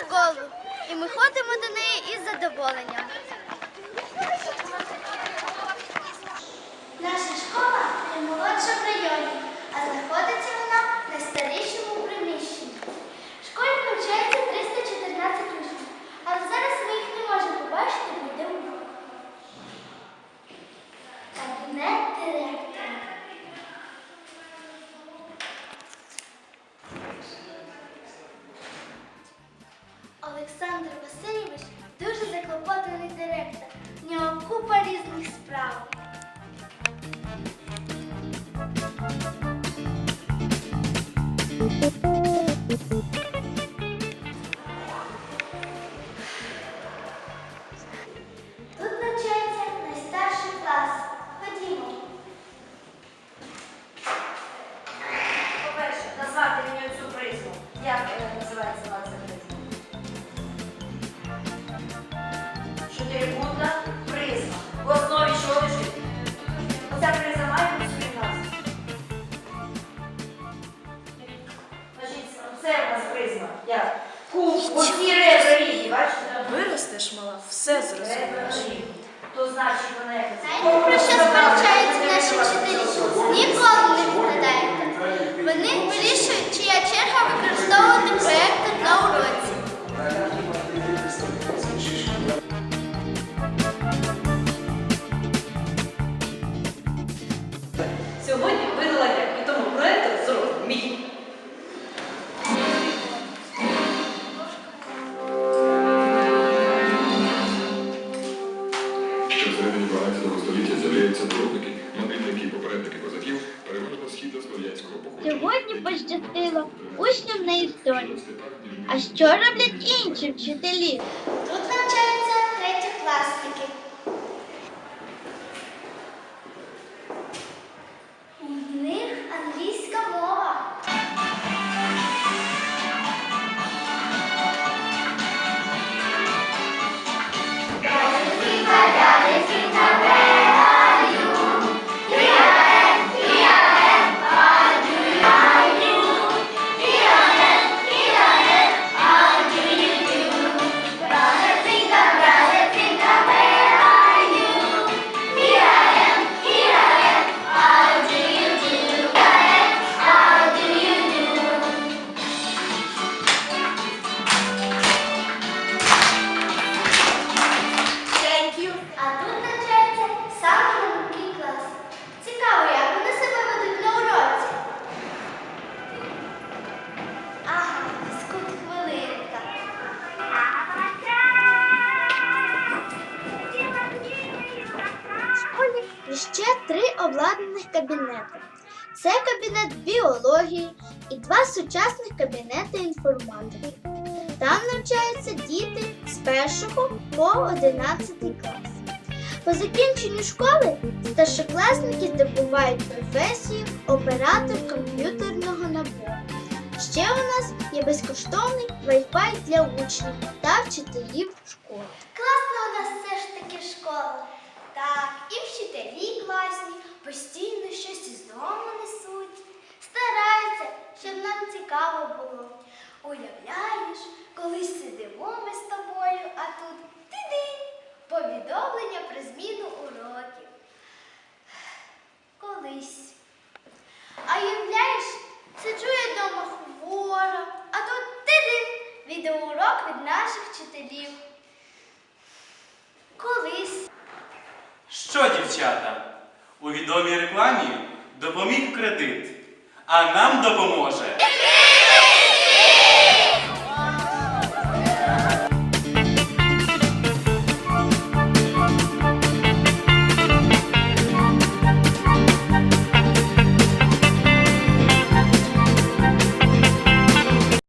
школу, і ми ходимо до неї із задоволенням. Олександр Васильович дуже заклопотаний директор. В нього купа різних справ. Як? Куб, оці ребра рівні, бачите? Виростеш, мала, все Ребра зрозумієш. рівні. То значить вона як Знаєте, про що сперечаються наші вчителі? Ніколи не відгадаєте. Вони вирішують, чия черга Сьогодні пощастило учням на історії. А що роблять інші вчителі? Три обладнаних кабінети. Це кабінет біології і два сучасних кабінети інформатики. Там навчаються діти з першого по 11 клас. По закінченню школи старшокласники здобувають професію оператор комп'ютерного набору. Ще у нас є безкоштовний Wi-Fi для учнів та вчителів школи. Класна у нас все ж таки школа. Так, і вчителі класні, постійно щось із дому несуть. Стараються, щоб нам цікаво було. Уявляєш, колись сидимо ми з тобою, а тут ти-динь, повідомлення про зміну уроків. Колись. А уявляєш, сиджу я вдома хвора, а тут ти-динь, відеоурок від наших вчителів. Колись. Що, дівчата, у відомій рекламі допоміг кредит, а нам допоможе